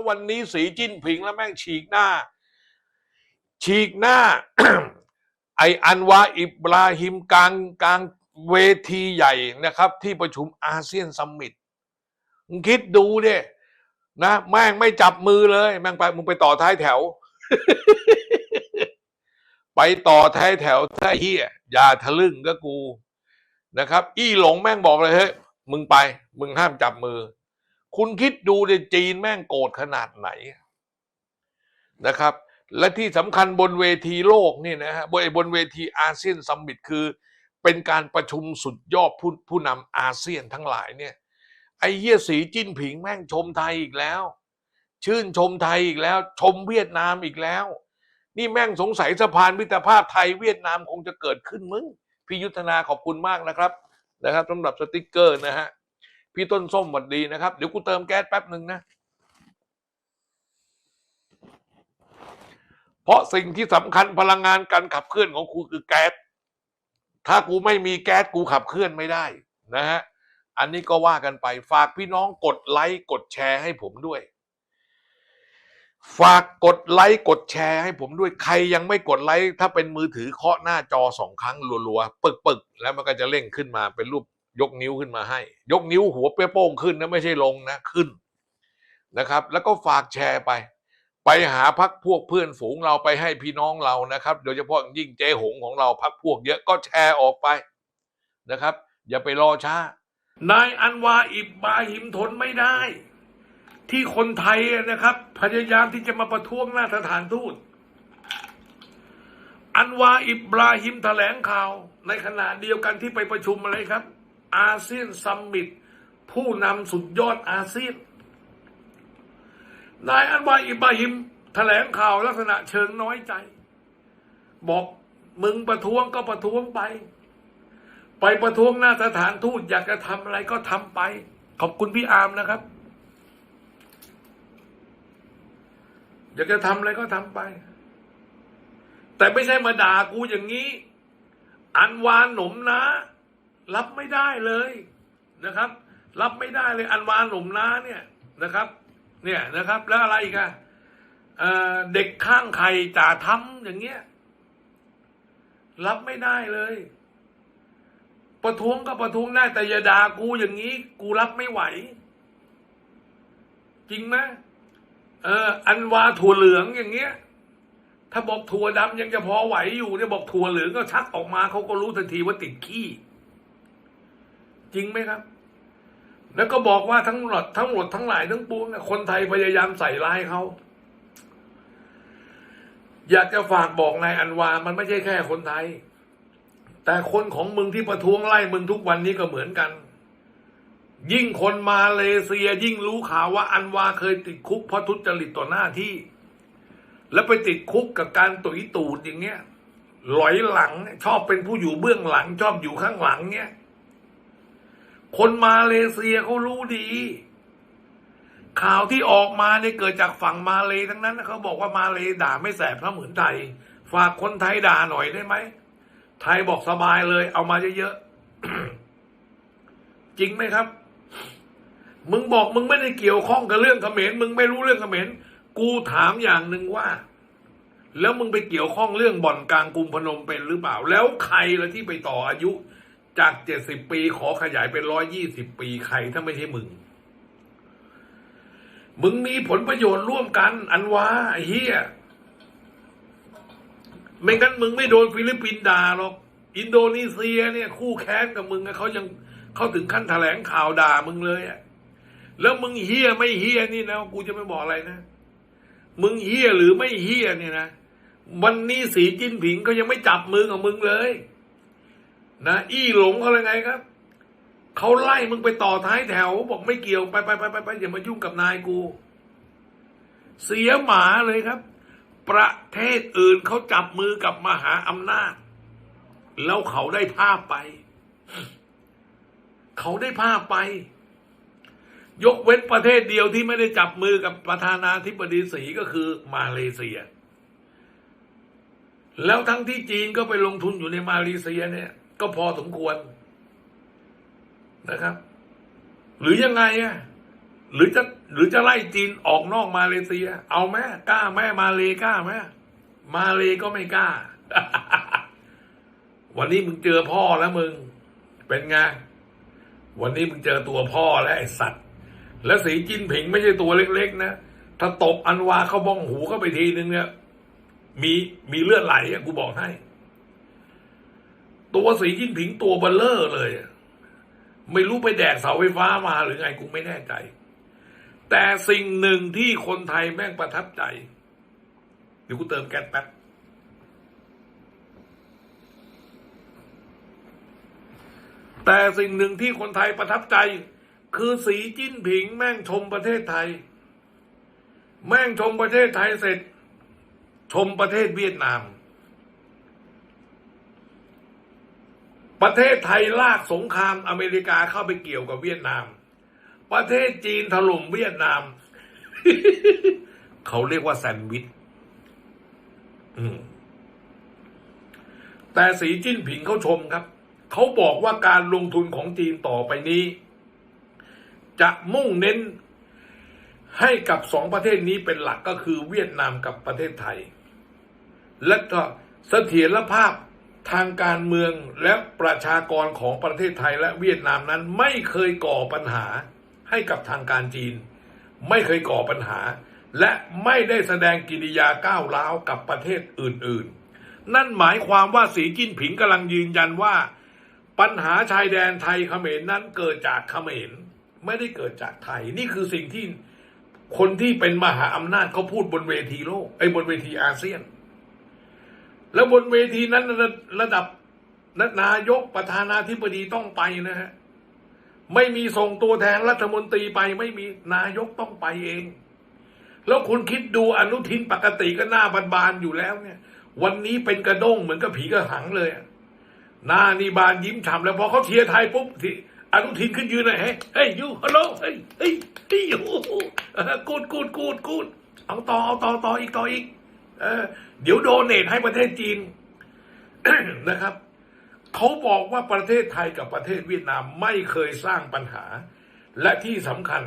แล้ววันนี้สีจิ้นผิงแล้วแม่งฉีกหน้า ฉีกหน้า ไออันวาอิบราฮิมกลางกลางเวทีใหญ่นะครับ ที่ประชุมอาเซียนซัมมิตมึงคิดดูดินะแม่งไม่จับมือเลย แม่งไปมึงไปต่อท้ายแถว ไปต่อท้ายแถวถ้าเฮียอย่าทะลึ่งก็กูนะครับ อี้หลงแม่งบอกเลยเฮ้ยมึงไป มึงห้ามจับมือ คุณคิดดูดิจีนแม่งโกรธขนาดไหนนะครับ และที่สำคัญบนเวทีโลกนี่นะฮะบนบนเวทีอาเซียนซัมมิตคือ เป็นการประชุมสุดยอดผู้ผู้นำอาเซียนทั้งหลายเนี่ยไอ้เหี้ยสีจิ้นผิงแม่งชมไทยอีกแล้ว ชื่นชมไทยอีกแล้ว ชมเวียดนามอีกแล้ว นี่แม่งสงสัยสะพานมิตรภาพไทยเวียดนามคงจะเกิดขึ้นมึงพี่ยุทธนาขอบคุณมากนะครับนะครับสำหรับสติกเกอร์นะฮะ พี่ต้นส้มหวัดดีนะครับ เดี๋ยวกูเติมแก๊สแป๊บหนึ่งนะ เพราะสิ่งที่สำคัญพลังงานการขับเคลื่อนของกูคือแก๊ส ถ้ากูไม่มีแก๊สกูขับเคลื่อนไม่ได้นะฮะ อันนี้ก็ว่ากันไป ฝากพี่น้องกดไลค์กดแชร์ให้ผมด้วย ฝากกดไลค์กดแชร์ให้ผมด้วย ใครยังไม่กดไลค์ถ้าเป็นมือถือเคาะหน้าจอสองครั้งรัวๆปึกๆแล้วมันก็จะเร่งขึ้นมาเป็นรูป ยกนิ้วขึ้นมาให้ ยกนิ้วหัวเปี้ยโป้งขึ้นนะไม่ใช่ลงนะขึ้นนะครับ แล้วก็ฝากแชร์ไป ไปหาพักพวกเพื่อนฝูงเราไปให้พี่น้องเรานะครับ โดยเฉพาะยิ่งเจ๊หงของเราพักพวกเยอะก็แชร์ออกไปนะครับ อย่าไปรอช้านายอันวาอิบบาหิมทนไม่ได้ ที่คนไทยนะครับ พยายามที่จะมาประท้วงหน้าสถานทูตอันวาอิบราฮิมแถลงข่าว ในขณะเดียวกันที่ไปประชุมอะไรครับ อาเซียนซัมมิตผู้นำสุดยอดอาเซียน นายอันวาอิบราฮิมแถลงข่าวลักษณะเชิงน้อยใจ บอกมึงประท้วงก็ประท้วงไป ไปประท้วงหน้าสถานทูตอยากจะทำอะไรก็ทำไป ขอบคุณพี่อาร์มนะครับ อยากจะทำอะไรก็ทำไป แต่ไม่ใช่มาด่ากูอย่างนี้ อันวานหนมนะ รับไม่ได้เลยนะครับ รับไม่ได้เลยอันวานหนมนะเนี่ยนะครับ เนี่ยนะครับ แล้วอะไรอีกอะเอเด็กข้างไข่จ่าทำอย่างเงี้ย รับไม่ได้เลย ประท้วงก็ประท้วงได้แต่อย่าด่ากูอย่างนี้ กูรับไม่ไหว จริงไหมเออ อันวาถั่วเหลืองอย่างเงี้ย ถ้าบอกถั่วดำยังจะพอไหวอยู่เนี่ยบอกถั่วเหลืองก็ชักออกมาเขาก็รู้ทันทีว่าติดขี้ จริงไหมครับ แล้วก็บอกว่าทั้งหมดทั้งหมดทั้งหลายทั้งปวงคนไทยพยายามใส่ร้ายเขาอยากจะฝากบอกนายอันวา มันไม่ใช่แค่คนไทย แต่คนของมึงที่ประท้วงไล่มึงทุกวันนี้ก็เหมือนกัน ยิ่งคนมาเลเซียยิ่งรู้ข่าวว่า อันวาเคยติดคุกเพราะทุจริตต่อหน้าที่ แล้วไปติดคุกกับการตุยตูดอย่างเงี้ยหลอยหลังชอบเป็นผู้อยู่เบื้องหลัง ชอบอยู่ข้างหลังเงี้ย คนมาเลเซียเขารู้ดี ข่าวที่ออกมาเนี่ยเกิดจากฝั่งมาเลทั้งนั้นเขาบอกว่ามาเลด่าไม่แสบเท่าเหมือนไทย ฝากคนไทยด่าหน่อยได้ไหมไทยบอกสบายเลย เอามาเยอะๆจริงไหมครับ มึงบอกมึงไม่ได้เกี่ยวข้องกับเรื่องเขมรมึงไม่รู้เรื่องเขมรกูถามอย่างหนึ่งว่า แล้วมึงไปเกี่ยวข้องเรื่องบ่อนกลางกรุงพนมเป็นหรือเปล่า แล้วใครละที่ไปต่ออายุ จากเจ็ดสิบปีขอขยายเป็นร้อยยี่สิบปีใครถ้าไม่ใช่มึง มึงมีผลประโยชน์ร่วมกันอันว่าไอ้เฮียไม่งั้นมึงไม่โดนฟิลิปปินส์ด่าหรอก อินโดนีเซียเนี่ย คู่แค้นกับมึงอะเขายังเขาถึงขั้นแถลงข่าวด่ามึงเลยอะแล้วมึงเฮียไม่เฮียนี่นะกูจะไม่บอกอะไรนะ มึงเฮียหรือไม่เฮียเนี่ยนะวันนี้สีจิ้นผิงก็ยังไม่จับมือกับมึงเลย นะอี้หลงเขาเลยไงครับเขาไล่มึงไปต่อท้ายแถว บอกไม่เกี่ยวไปไปไปไปไปอย่ามายุ่งกับนายกู เสียหมาเลยครับ ประเทศอื่นเขาจับมือกับมหาอำนาจ แล้วเขาได้ภาพไป เขาได้ภาพไป ยกเว้นประเทศเดียวที่ไม่ได้จับมือกับประธานาธิบดีสีก็คือมาเลเซีย แล้วทั้งที่จีนก็ไปลงทุนอยู่ในมาเลเซียเนี่ย ก็พอสมควรนะครับ หรือยังไงอะหรือจะหรือจะไล่จีนออกนอกมาเลเซีย เอาไหมกล้าไหมมาเลกล้าไหมมาเลก็ไม่กล้า วันนี้มึงเจอพ่อแล้วมึง เป็นไงวันนี้มึงเจอตัวพ่อแล้วไอ้สัตว์ แล้วสีจิ้นผิงไม่ใช่ตัวเล็กๆนะถ้าตบอันวาเข้าบ้องหูเข้าไปทีนึงเนี่ยมีมีเลือดไหลอะกูบอกให้ ตัวสีจิ้นผิงตัวเบลเลอร์เลย ไม่รู้ไปแดกเสาไฟฟ้ามาหรือไงกูไม่แน่ใจ แต่สิ่งหนึ่งที่คนไทยแม่งประทับใจ เดี๋ยวกูเติมแก๊สแป๊บแต่สิ่งหนึ่งที่คนไทยประทับใจ คือสีจิ้นผิงแม่งชมประเทศไทย แม่งชมประเทศไทยเสร็จ ชมประเทศเวียดนาม ประเทศไทยลากสงครามอเมริกาเข้าไปเกี่ยวกับเวียดนาม ประเทศจีนถล่มเวียดนาม เขาเรียกว่าแซนด์วิชแต่สีจิ้นผิงเขาชมครับ เขาบอกว่าการลงทุนของจีนต่อไปนี้ จะมุ่งเน้นให้กับสองประเทศนี้เป็นหลักก็คือเวียดนามกับประเทศไทย และก็เสถียรภาพ ทางการเมืองและประชากรของประเทศไทยและเวียดนามนั้นไม่เคยก่อปัญหาให้กับทางการจีน ไม่เคยก่อปัญหา และไม่ได้แสดงกิริยาก้าวร้าวกับประเทศอื่นๆ นั่นหมายความว่าสีจิ้นผิงกำลังยืนยันว่า ปัญหาชายแดนไทยเขมรนั้นเกิดจากเขมรไม่ได้เกิดจากไทย นี่คือสิ่งที่คนที่เป็นมหาอำนาจเขาพูดบนเวทีโลกไอ้บนเวทีอาเซียน แล้วบนเวทีนั้นระระดับนายกประธานาธิบดีต้องไปนะฮะไม่มีส่งตัวแทนรัฐมนตรีไปไม่มีนายกต้องไปเอง แล้วคุณคิดดูอนุทินปกติก็หน้าบานๆอยู่แล้วเนี่ย วันนี้เป็นกระด้งเหมือนกับผีกระหังเลยหน้านี่บานยิ้มฉ่ำแล้วพอเขาเชียร์ไทยปุ๊บที่อนุทินขึ้นยืนเลยเฮ้ยเฮ้ยยูฮัลโหลเฮ้ยเฮ้ยเฮ้ยยูกูดกูดกูดกูดเอาต่อเอาต่อต่ออีกต่ออีก เออ เดี๋ยวโดเนทให้ประเทศจีนนะครับเขาบอกว่าประเทศไทยกับประเทศเวียดนามไม่เคยสร้างปัญหา และที่สำคัญ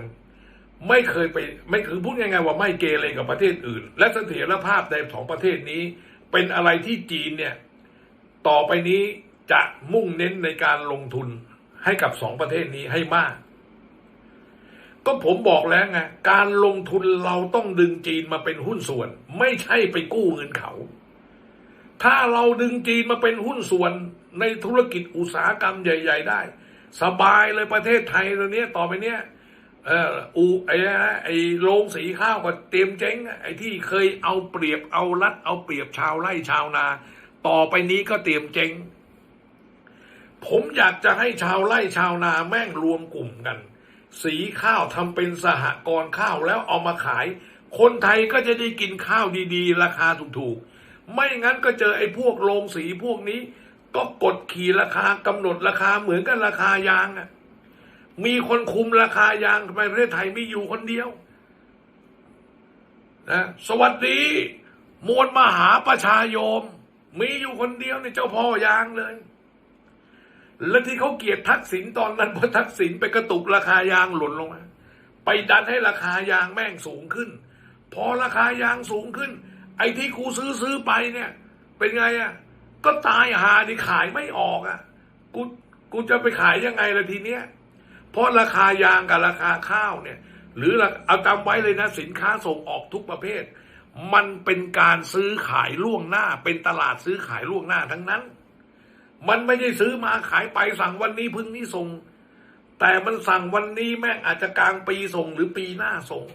ไม่เคยไปไม่คือพูดง่ายๆว่าไม่เกเรกับประเทศอื่น และเสถียรภาพในสองประเทศนี้ เป็นอะไรที่จีนเนี่ยต่อไปนี้จะมุ่งเน้นในการลงทุนให้กับสองประเทศนี้ให้มาก ก็ผมบอกแล้วไงการลงทุนเราต้องดึงจีนมาเป็นหุ้นส่วน ไม่ใช่ไปกู้เงินเขา ถ้าเราดึงจีนมาเป็นหุ้นส่วนในธุรกิจอุตสาหกรรมใหญ่ ๆ ได้ สบายเลยประเทศไทยตอนนี้ต่อไปเนี้ยเอออูไอ้นะไอ้โรงสีข้าวก็เตรียมเจ๊งไอ้ที่เคยเอาเปรียบเอารัดเอาเปรียบชาวไร่ชาวนา ต่อไปนี้ก็เตรียมเจ๊งผมอยากจะให้ชาวไร่ชาวนาแม่งรวมกลุ่มกัน สีข้าวทำเป็นสหกรณ์ข้าวแล้วเอามาขาย คนไทยก็จะได้กินข้าวดีๆ ราคาถูกๆ ไม่งั้นก็เจอไอ้พวกโรงสีพวกนี้ ก็กดขี่ราคากำหนดราคาเหมือนกันราคายางอะมีคนคุมราคายางในประเทศไทยมีอยู่คนเดียวนะสวัสดีมวลมหาประชาโยม มีอยู่คนเดียวในเจ้าพ่อยางเลย และที่เขาเกลียดทักษิณตอนนั้นเพราะทักษิณไปกระตุกราคายางหล่นลงมาไปดันให้ราคายางแม่งสูงขึ้น พอราคายางสูงขึ้น ไอ้ที่กูซื้อซื้อไปเนี่ย เป็นไงอะก็ตายหาดิขายไม่ออกอะกูกูจะไปขายยังไงล่ะทีเนี้ยเพราะราคายางกับราคาข้าวเนี่ย หรือเอาจำไว้เลยนะสินค้าส่งออกทุกประเภท มันเป็นการซื้อขายล่วงหน้า เป็นตลาดซื้อขายล่วงหน้าทั้งนั้น มันไม่ได้ซื้อมาขายไปสั่งวันนี้พึ่งนี้ส่ง แต่มันสั่งวันนี้แม่งอาจจะกลางปีส่งหรือปีหน้าส่ง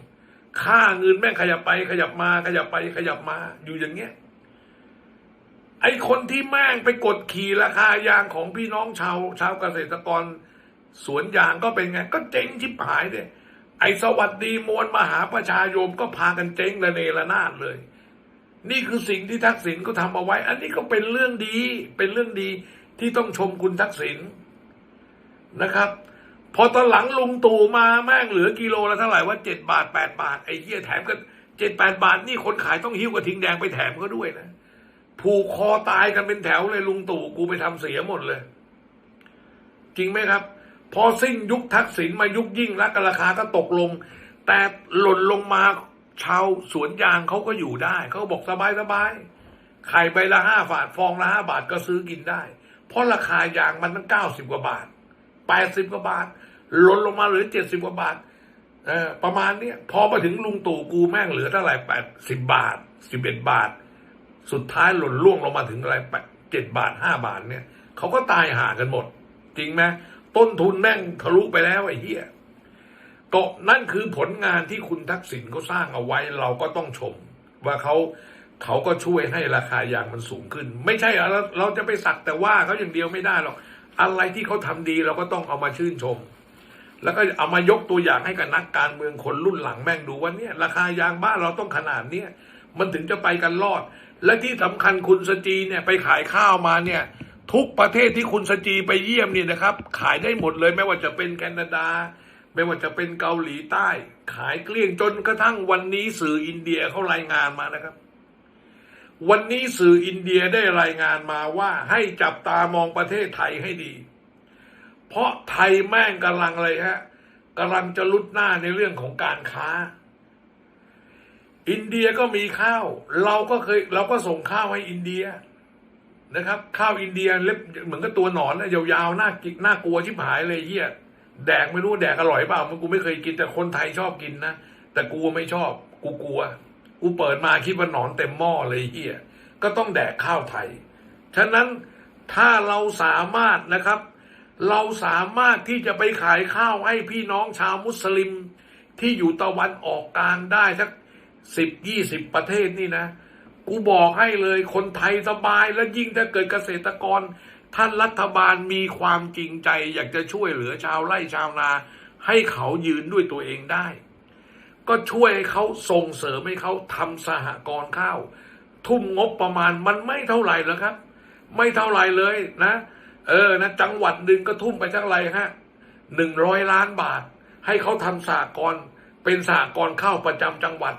ค่าเงินแม่งขยับไป ขยับมา ขยับไป ขยับมา อยู่อย่างเงี้ย ไอคนที่แม่งไปกดขี่ราคายางของพี่น้องชาวชาวเกษตรกร สวนยางก็เป็นไง ก็เจ๊งชิบหายเลยไอสวัสดีมวลมหาประชาโยมก็พากันเจ๊งระเนระนาดเลย นี่คือสิ่งที่ทักษิณก็ทำเอาไว้ อันนี้ก็เป็นเรื่องดี เป็นเรื่องดี ที่ต้องชมคุณทักษิณนะครับ พอตอนหลังลุงตู่มาแม่งเหลือกิโลละเท่าไหร่ว่าเจ็ดบาทแปดบาทไอ้เหี้ยแถมกันเจ็ดแปดบาทนี่คนขายต้องหิ้วกระทิงแดงไปแถมเขาด้วยนะผูกคอตายกันเป็นแถวเลยลุงตู่กูไปทำเสียหมดเลย จริงไหมครับ พอสิ้นยุคทักษิณมายุคยิ่งรักราคาก็ตกลง แต่หล่นลงมาชาวสวนยางเขาก็อยู่ได้ เขาบอกสบายสบายไข่ใบละห้าบาทฟองละห้าบาทก็ซื้อกินได้ เพราะราคายางมันตั้งเก้าสิบกว่าบาทแปดสิบกว่าบาทล่นลงมาเหลือเจ็ดสิบกว่าบาทเออประมาณเนี้ยพอมาถึงลุงตู่กูแม่งเหลือเท่าไหร่แปดสิบบาทสิบเอ็ดบาท สุดท้ายหล่นล่วงลงมาถึงอะไรแปดเจ็ดบาทห้าบาทเนี่ยเขาก็ตายห่ากันหมด จริงไหมต้นทุนแม่งทะลุไปแล้วไอ้เหี้ยก็นั่นคือผลงานที่คุณทักษิณเขาสร้างเอาไว้ เราก็ต้องชม ว่าเขา เขาก็ช่วยให้ราคายางมันสูงขึ้น ไม่ใช่เราเราจะไปสักแต่ว่าเขาอย่างเดียวไม่ได้หรอกอะไรที่เขาทำดีเราก็ต้องเอามาชื่นชม แล้วก็เอามายกตัวอย่างให้กับนักการเมืองคนรุ่นหลังแม่งดูว่าเนี่ยราคายางบ้านเราต้องขนาดเนี้ยมันถึงจะไปกันรอด และที่สำคัญคุณสจีเนี่ยไปขายข้าวมาเนี่ย ทุกประเทศที่คุณสจีไปเยี่ยมเนี่ยนะครับ ขายได้หมดเลยไม่ว่าจะเป็นแคนาดา ไม่ว่าจะเป็นเกาหลีใต้ ขายเกลี้ยงจนกระทั่งวันนี้สื่ออินเดียเขารายงานมานะครับ วันนี้สื่ออินเดียได้รายงานมาว่าให้จับตามองประเทศไทยให้ดี เพราะไทยแม่งกำลังเลยฮะกำลังจะลุดหน้าในเรื่องของการค้า อินเดียก็มีข้าว เราก็เคยเราก็ส่งข้าวให้อินเดียนะครับ ข้าวอินเดียเล็บเหมือนกับตัวหนอนนะยาวๆน่ากินน่ากลัวชิบหายเลยเฮียแดกไม่รู้แดกอร่อยเปล่ามันกูไม่เคยกินแต่คนไทยชอบกินนะแต่กูไม่ชอบกูกลัว กูเปิดมาคิดว่าหนอนเต็มหม้อเลยเฮียก็ต้องแดกข้าวไทย ฉะนั้นถ้าเราสามารถนะครับ เราสามารถที่จะไปขายข้าวให้พี่น้องชาวมุสลิม ที่อยู่ตะวันออกกลางได้สักสิบยี่สิบประเทศนี่นะ กูบอกให้เลยคนไทยสบายและยิ่งถ้าเกิดเกษตรกร ท่านรัฐบาลมีความจริงใจ อยากจะช่วยเหลือชาวไร่ชาวนา ให้เขายืนด้วยตัวเองได้ ก็ช่วยให้เขาส่งเสริมให้เขาทำสหกรณ์ข้าว ทุ่มงบประมาณมันไม่เท่าไหร่แล้วครับ ไม่เท่าไหร่เลยนะ เออนะจังหวัดหนึ่งก็ทุ่มไปเท่าไหร่ฮะหนึ่งร้อยล้านบาท ให้เขาทำสหกรณ์เป็นสหกรณ์ข้าวประจำจังหวัด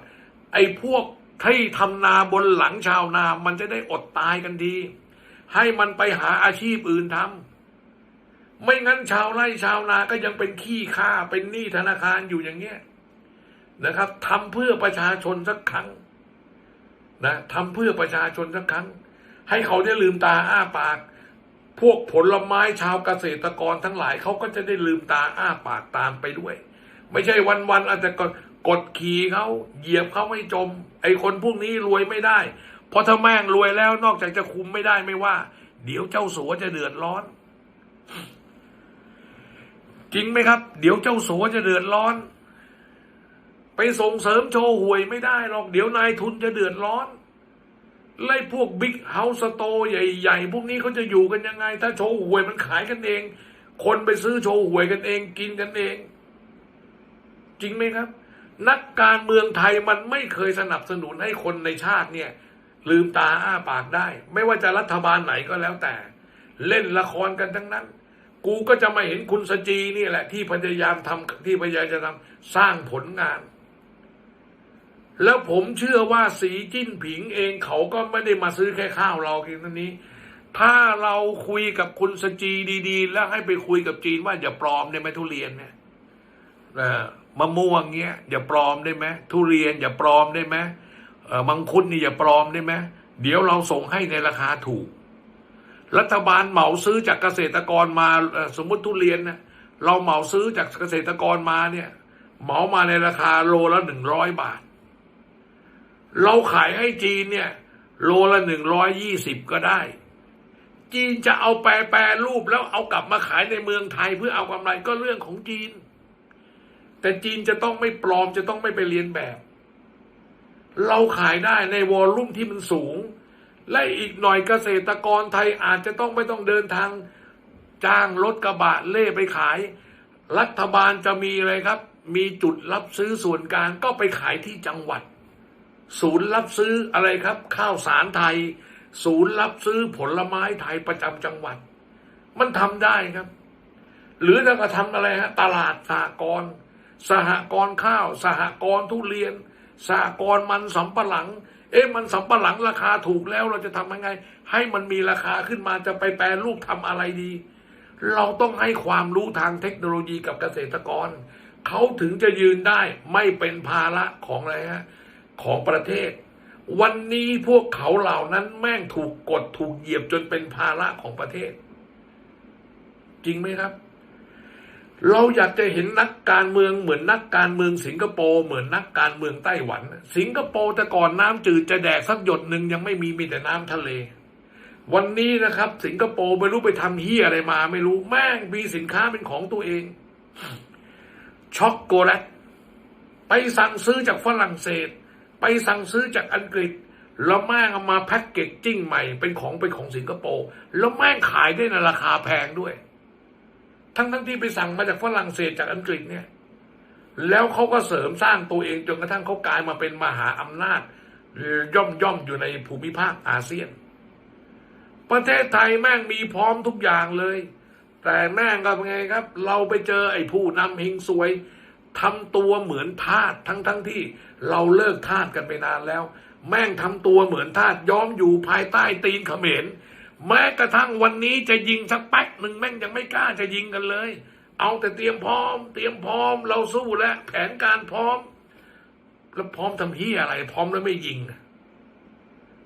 ไอ้พวกที่ทำนาบนหลังชาวนามันจะได้อดตายกันดี ให้มันไปหาอาชีพอื่นทำไม่งั้นชาวไร่ชาวนาก็ยังเป็นขี้ข้าเป็นหนี้ธนาคารอยู่อย่างเงี้ย นะครับทำเพื่อประชาชนสักครั้งนะทำเพื่อประชาชนสักครั้ง ให้เขาได้ลืมตาอ้าปาก พวกผลไม้ชาวเกษตรกรทั้งหลายเขาก็จะได้ลืมตาอ้าปากตามไปด้วย ไม่ใช่วันๆอาจจะกดขี่เขาเหยียบเขาให้จม ไอ้คนพวกนี้รวยไม่ได้ เพราะถ้าแม่งรวยแล้วนอกจากจะคุมไม่ได้ไม่ว่า เดี๋ยวเจ้าสัวจะเดือดร้อน จริงไหมครับ เดี๋ยวเจ้าสัวจะเดือดร้อน ไปส่งเสริมโชว์หวยไม่ได้หรอก เดี๋ยวนายทุนจะเดือดร้อน ไล่พวกบิ๊กเฮาส์สโตร์ใหญ่ๆ พวกนี้เขาจะอยู่กันยังไง ถ้าโชว์หวยมันขายกันเอง คนไปซื้อโชว์หวยกันเองกินกันเอง จริงไหมครับ นักการเมืองไทยมันไม่เคยสนับสนุนให้คนในชาติเนี่ย ลืมตาอ้าปากได้ ไม่ว่าจะรัฐบาลไหนก็แล้วแต่ เล่นละครกันทั้งนั้นกูก็จะมาเห็นคุณสจีนี่แหละ ที่พยายามทำที่พยายามจะทำสร้างผลงาน แล้วผมเชื่อว่าสีจิ้นผิงเองเขาก็ไม่ได้มาซื้อแค่ข้าวเราเพียงเท่านี้ ถ้าเราคุยกับคุณสจีดี ๆ แล้วให้ไปคุยกับจีนว่าอย่าปลอมได้ไหมทุเรียนเนี่ยมะม่วงเงี้ยอย่าปลอมได้ไหมทุเรียนอย่าปลอมได้ไหมมังคุดนี่อย่าปลอมได้ไหมเดี๋ยวเราส่งให้ในราคาถูก รัฐบาลเหมาซื้อจากเกษตรกรมาสมมติทุเรียนนะเราเหมาซื้อจากเกษตรกรมาเนี่ย เหมามาในราคาโลละหนึ่งร้อยบาท เราขายให้จีนเนี่ย โลละหนึ่งร้อยยี่สิบก็ได้ จีนจะเอาแปรแปรรูปแล้วเอากลับมาขายในเมืองไทยเพื่อเอากำไรก็เรื่องของจีน แต่จีนจะต้องไม่ปลอมจะต้องไม่ไปเรียนแบบ เราขายได้ในวอลลุ่มที่มันสูง และอีกหน่อยเกษตรกรไทยอาจจะต้องไม่ต้องเดินทางจ้างรถกระบะเล่ไปขาย รัฐบาลจะมีอะไรครับ มีจุดรับซื้อส่วนกลางก็ไปขายที่จังหวัด ศูนย์รับซื้ออะไรครับ ข้าวสารไทย ศูนย์รับซื้อผลไม้ไทยประจำจังหวัด มันทำได้ครับ หรือถ้าก็ทำอะไรฮะตลาดสหกรณ์สหกรณ์ข้าว สหกรณ์ทุเรียน สหกรณ์มันสำปะหลัง เอ๊ะมันสำปะหลังราคาถูกแล้วเราจะทำยังไง ให้มันมีราคาขึ้นมาจะไปแปรรูปทำอะไรดี เราต้องให้ความรู้ทางเทคโนโลยีกับเกษตรกรเขาถึงจะยืนได้ไม่เป็นภาระของอะไรฮะ ของประเทศ วันนี้พวกเขาเหล่านั้นแม่งถูกกดถูกเหยียบจนเป็นภาระของประเทศ จริงไหมครับ เราอยากจะเห็นนักการเมืองเหมือนนักการเมืองสิงคโปร์เหมือนนักการเมืองไต้หวัน สิงคโปร์แต่ก่อนน้ำจืดจะแดกสักหยดหนึ่งยังไม่มีมีแต่น้ำทะเลวันนี้นะครับ สิงคโปร์ไม่รู้ไปทำเฮียอะไรมา ไม่รู้แม่งมีสินค้าเป็นของตัวเอง ช็อกโกแลตไปสั่งซื้อจากฝรั่งเศส ไปสั่งซื้อจากอังกฤษ แล้วแม่งเอามาแพ็กเกจจิ้งใหม่ เป็นของเป็นของสิงคโปร์แล้วแม่งขายได้ในราคาแพงด้วย ทั้งทั้งที่ไปสั่งมาจากฝรั่งเศสจากอังกฤษเนี่ย แล้วเขาก็เสริมสร้างตัวเองจนกระทั่งเขากลายมาเป็นมหาอำนาจย่อมย่อมอยู่ในภูมิภาคอาเซียน ประเทศไทยแม่งมีพร้อมทุกอย่างเลย แต่แม่งก็เป็นไงครับ เราไปเจอไอ้ผู้นำเฮงซวย ทำตัวเหมือนทาสทั้งทั้งที่เราเลิกทาสกันไปนานแล้ว แม่งทำตัวเหมือนทาสย้อมอยู่ภายใต้ตีนเขมรแม้กระทั่งวันนี้จะยิงสักแป๊กหนึ่งแม่งยังไม่กล้าจะยิงกันเลย เอาแต่เตรียมพร้อม เตรียมพร้อม เราสู้แล้วแผนการพร้อม แล้วพร้อมทำเฮียอะไร พร้อมแล้วไม่ยิง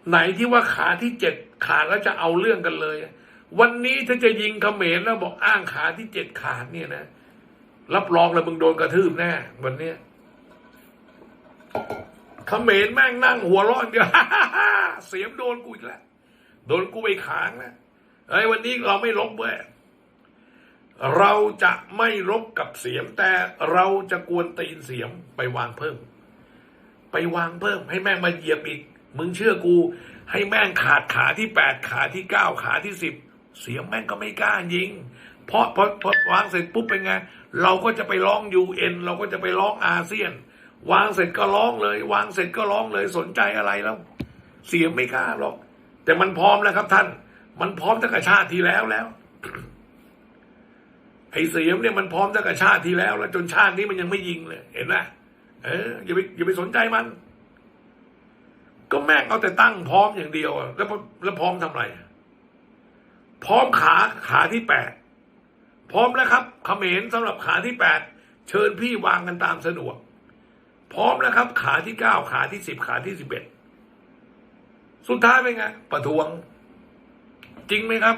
ไหนที่ว่าขาที่เจ็ดขาดแล้วจะเอาเรื่องกันเลย วันนี้ถ้าจะยิงเขมรแล้วบอกอ้างขาที่เจ็ดขาดเนี่ยนะ รับรองเลยมึงโดนกระทืบแน่วันเนี้ยเขมรแม่งนั่งหัวร้อนเดียวเสียมโดนกูอีกแล้วโดนกูไปขางนะไอ้วันนี้เราไม่ลบเว้ยเราจะไม่รบกับเสียม แต่เราจะกวนตีนเสียมไปวางเพิ่ม ไปวางเพิ่ม ให้แม่งมาเหยียบอีก มึงเชื่อกู ให้แม่งขาดขาที่แปดขาที่เก้าขาที่สิบเสียมแม่งก็ไม่กล้ายิง เพราะพอพอวางเสร็จปุ๊บเป็นไง เราก็จะไปร้องยูเอ็นเราก็จะไปร้องอาเซียน วางเสร็จก็ร้องเลย วางเสร็จก็ร้องเลยสนใจอะไรแล้ว เสียงไม่กล้าหรอก แต่มันพร้อมแล้วครับท่าน มันพร้อมตั้งแต่ชาติที่แล้วแล้วไอ้เสียมเนี่ยมันพร้อมตั้งแต่ชาติที่แล้ว แล้วจนชาตินี้มันยังไม่ยิงเลย เห็นไหมเอออย่าไปอย่าไปสนใจมัน ก็แม่งเอาแต่ตั้งพร้อมอย่างเดียวแล้วแล้วพร้อมทำอะไร พร้อมขาขาที่แปด พร้อมแล้วครับเขมรสำหรับขาที่แปดเชิญพี่วางกันตามสะดวก พร้อมแล้วครับ ขาที่เก้าขาที่สิบขาที่สิบเอ็ดสุดท้ายเป็นไง ประท้วง จริงไหมครับ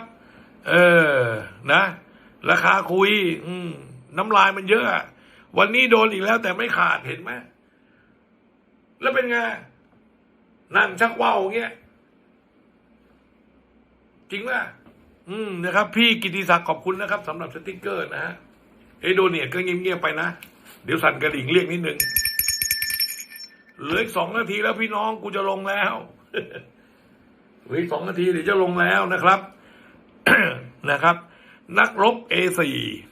เออนะ ราคาคุย อืมน้ำลายมันเยอะ วันนี้โดนอีกแล้วแต่ไม่ขาดเห็นไหมแล้วเป็นไงนั่งชักว่าวอย่างเงี้ย จริงป่ะ อืมนะครับ พี่กิติศักดิ์ขอบคุณนะครับสำหรับสติกเกอร์นะฮะเอโดเนียก็เงียบๆไปนะ เดี๋ยวสั่นกระดิ่งเรียกนิดนึงเหลืออีกสองนาทีแล้วพี่น้องกูจะลงแล้วเหลืออีกสองนาทีเดี๋ยวจะลงแล้วนะครับนะครับ นักรบ A4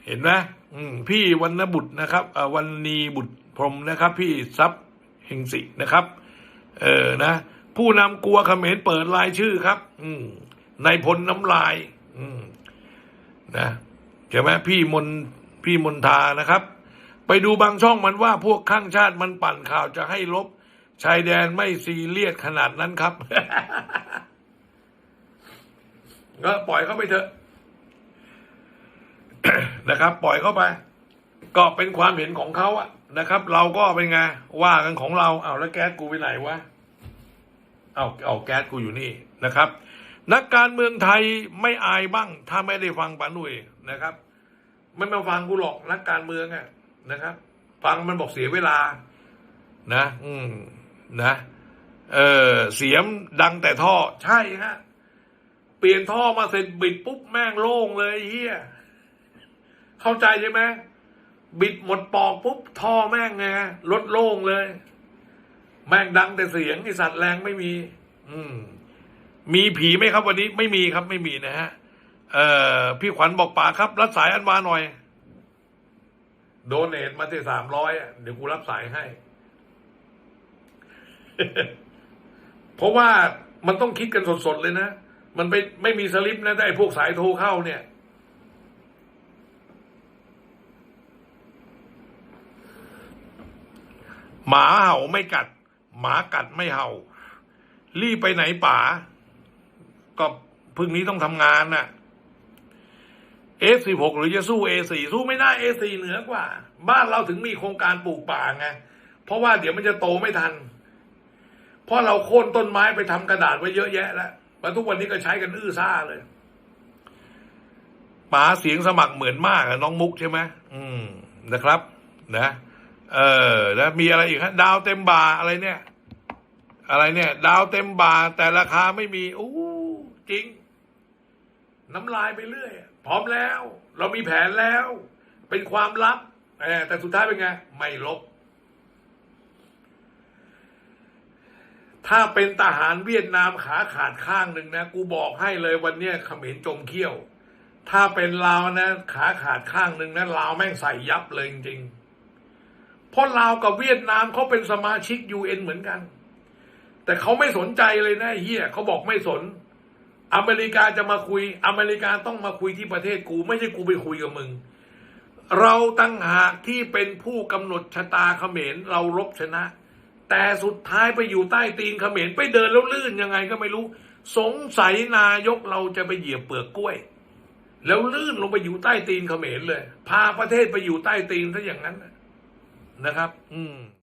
เห็นไหมอืมพี่วรรณบุตรนะครับอ่อวันนีบุตรพรมนะครับ พี่ทรัพย์เฮงสินะครับ เออนะ ผู้นำกลัวเขมรเปิดรายชื่อครับ อืมนพลน้ำลาย นะใช่ไหมพี่มนพี่มนทานะครับ ไปดูบางช่องมันว่าพวกข้างชาติมันปั่นข่าวจะให้ลบ ชายแดนไม่ซีเรียสขนาดนั้นครับก็ปล่อยเข้าไปเถอะนะครับ ปล่อยเข้าไป ก็เป็นความเห็นของเขาอะนะครับ เราก็เป็นไงว่ากันของเราเอาแล้วแก๊สกูไปไหนวะเอาเอาแก๊สกูอยู่นี่นะครับ นักการเมืองไทยไม่อายบ้าง ถ้าไม่ได้ฟังปานุ่ยนะครับ ไม่มาฟังกูหรอกนักการเมืองอะนะครับ ฟังมันบอกเสียเวลา นะ อืมนะ เออเสียมดังแต่ท่อ ใช่ฮะเปลี่ยนท่อมาเสร็จบิดปุ๊บแม่งโล่งเลยเฮียเข้าใจใช่ไหมบิดหมดปอกปุ๊บท่อแม่งไงรถโล่งเลย แม่งดังแต่เสียงไอสัตว์แรงไม่มี อืม มีผีไหมครับ วันนี้ไม่มีครับไม่มีนะฮะเอ่อพี่ขวัญบอกป่าครับ รับสายอันวาหน่อย โดเนทมาที่สามร้อยเดี๋ยวกูรับสายให้ เพราะว่ามันต้องคิดกันสดๆเลยนะ มันไม่ไม่มีสลิปนะแต่ไอ้พวกสายโทรเข้าเนี่ยหมาเห่าไม่กัด หมากัดไม่เห่า รีบไปไหนป๋า ก็พรุ่งนี้ต้องทำงานน่ะ F16 หรือจะสู้ A4 สู้ไม่ได้ A4 เหนือกว่า บ้านเราถึงมีโครงการปลูกป่าไงเพราะว่าเดี๋ยวมันจะโตไม่ทัน เพราะเราโค่นต้นไม้ไปทำกระดาษไว้เยอะแยะแล้วมาทุกวันนี้ก็ใช้กันอื้อซ่าเลยป๋าเสียงสมัครเหมือนมากอะน้องมุกใช่ไหมอืมนะครับ นะ เออแล้วมีอะไรอีกฮะดาวเต็มบาอะไรเนี่ย อะไรเนี่ย ดาวเต็มบาแต่ราคาไม่มีอู้ จริง น้ำลายไปเรื่อย พร้อมแล้ว เรามีแผนแล้ว เป็นความลับแต่สุดท้ายเป็นไง ไม่ลบ ถ้าเป็นทหารเวียดนามขาขาดข้างหนึ่งนะ กูบอกให้เลยวันเนี้ยเขมรจมเขี้ยว ถ้าเป็นลาวนะ ขาขาดข้างหนึ่งนะลาวแม่งใส่ยับเลยจริงๆเพราะลาวกับเวียดนามเขาเป็นสมาชิกยูเอ็นเหมือนกัน แต่เขาไม่สนใจเลยนะเฮียเขาบอกไม่สน อเมริกาจะมาคุย อเมริกาต้องมาคุยที่ประเทศกู ไม่ใช่กูไปคุยกับมึง เราตั้งหากที่เป็นผู้กำหนดชะตาเขมรเรารบชนะ แต่สุดท้ายไปอยู่ใต้ตีนเขมรไปเดินแล้วลื่นยังไงก็ไม่รู้ สงสัยนายกเราจะไปเหยียบเปลือกกล้วย แล้วลื่นลงไปอยู่ใต้ตีนเขมรเลย พาประเทศไปอยู่ใต้ตีนซะอย่างนั้นน่ะนะครับ อืม